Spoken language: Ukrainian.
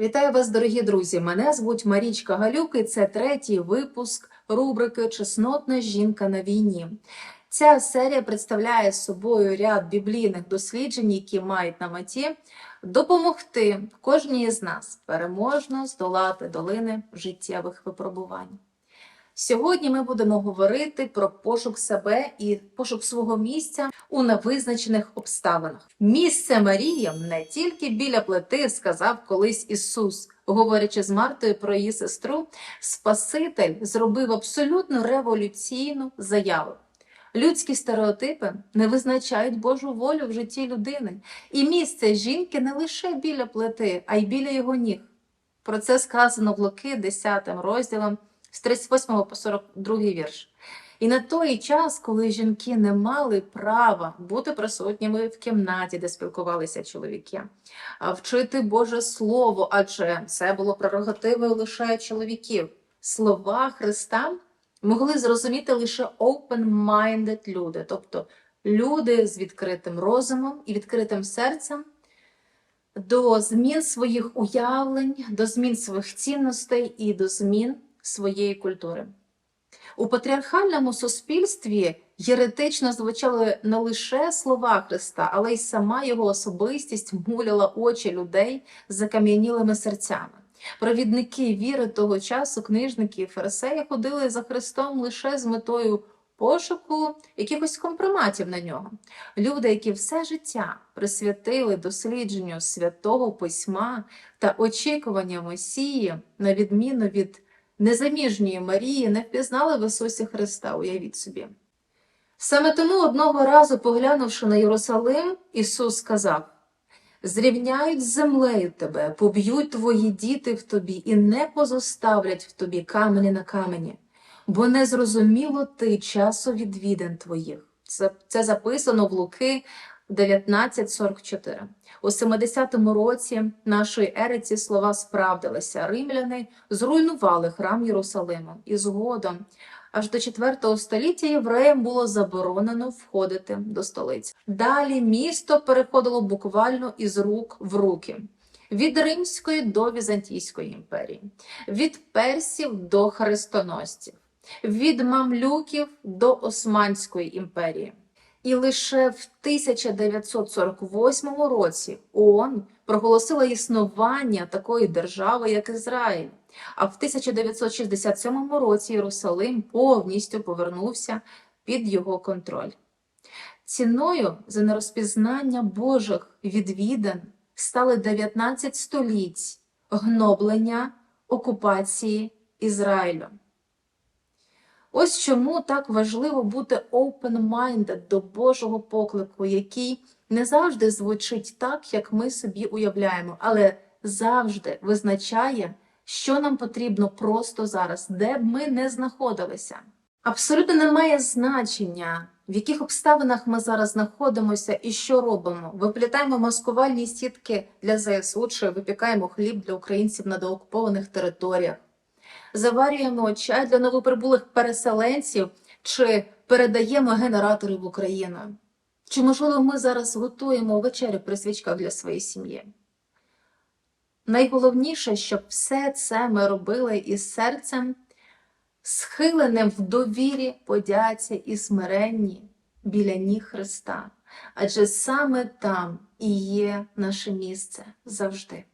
Вітаю вас, дорогі друзі! Мене звуть Марічка Галюк, і це третій випуск рубрики Чеснотна жінка на війні. Ця серія представляє собою ряд біблійних досліджень, які мають на меті допомогти кожній з нас переможно здолати долини життєвих випробувань. Сьогодні ми будемо говорити про пошук себе і пошук свого місця у невизначених обставинах. Місце Марії не тільки біля плити, сказав колись Ісус, говорячи з Мартою про її сестру, Спаситель зробив абсолютно революційну заяву. Людські стереотипи не визначають Божу волю в житті людини, і місце жінки не лише біля плити, а й біля його ніг. Про це сказано в Луки 10 розділом з 38 по 42 вірш. І на той час, коли жінки не мали права бути присутніми в кімнаті, де спілкувалися чоловіки, вчити Боже Слово, адже це було прерогативою лише чоловіків. Слова Христа могли зрозуміти лише open-minded люди, тобто люди з відкритим розумом і відкритим серцем до змін своїх уявлень, до змін своїх цінностей і до змін своєї культури. У патріархальному суспільстві єретично звучали не лише слова Христа, але й сама його особистість муляла очі людей з закам'янілими серцями. Провідники віри того часу, книжники і фарисеї ходили за Христом лише з метою пошуку якихось компроматів на нього. Люди, які все життя присвятили дослідженню святого письма та очікування Месії, на відміну від незаміжньої Марії, не впізнали в Ісусі Христа, уявіть собі. Саме тому одного разу, поглянувши на Єрусалим, Ісус сказав: Зрівняють з землею тебе, поб'ють твої діти в тобі і не позоставлять в тобі камені на камені, бо не зрозуміло ти часу відвідин твоїх. Це, це записано в Луки 19.44. У 70-му році нашої ери ці слова справдилися. Римляни зруйнували храм Єрусалиму, і згодом, аж до 4 століття євреям було заборонено входити до столиці. Далі місто переходило буквально із рук в руки. Від Римської до Візантійської імперії, від персів до хрестоносців, від мамлюків до Османської імперії. І лише в 1948 році ООН проголосила існування такої держави, як Ізраїль. А в 1967 році Єрусалим повністю повернувся під його контроль. Ціною за нерозпізнання Божих відвідин стали 19 століть гноблення окупації Ізраїлю. Ось чому так важливо бути open-minded до Божого поклику, який не завжди звучить так, як ми собі уявляємо, але завжди визначає, що нам потрібно просто зараз, де б ми не знаходилися. Абсолютно немає значення, в яких обставинах ми зараз знаходимося і що робимо. Виплітаємо маскувальні сітки для ЗСУ, чи випікаємо хліб для українців на деокупованих територіях заварюємо чай для новоприбулих переселенців чи передаємо генератори в Україну? Чи, можливо, ми зараз готуємо вечерю при свічках для своєї сім'ї? Найголовніше, щоб все це ми робили із серцем, схиленим в довірі, подяці і смиренні біля ніг Христа. Адже саме там і є наше місце завжди.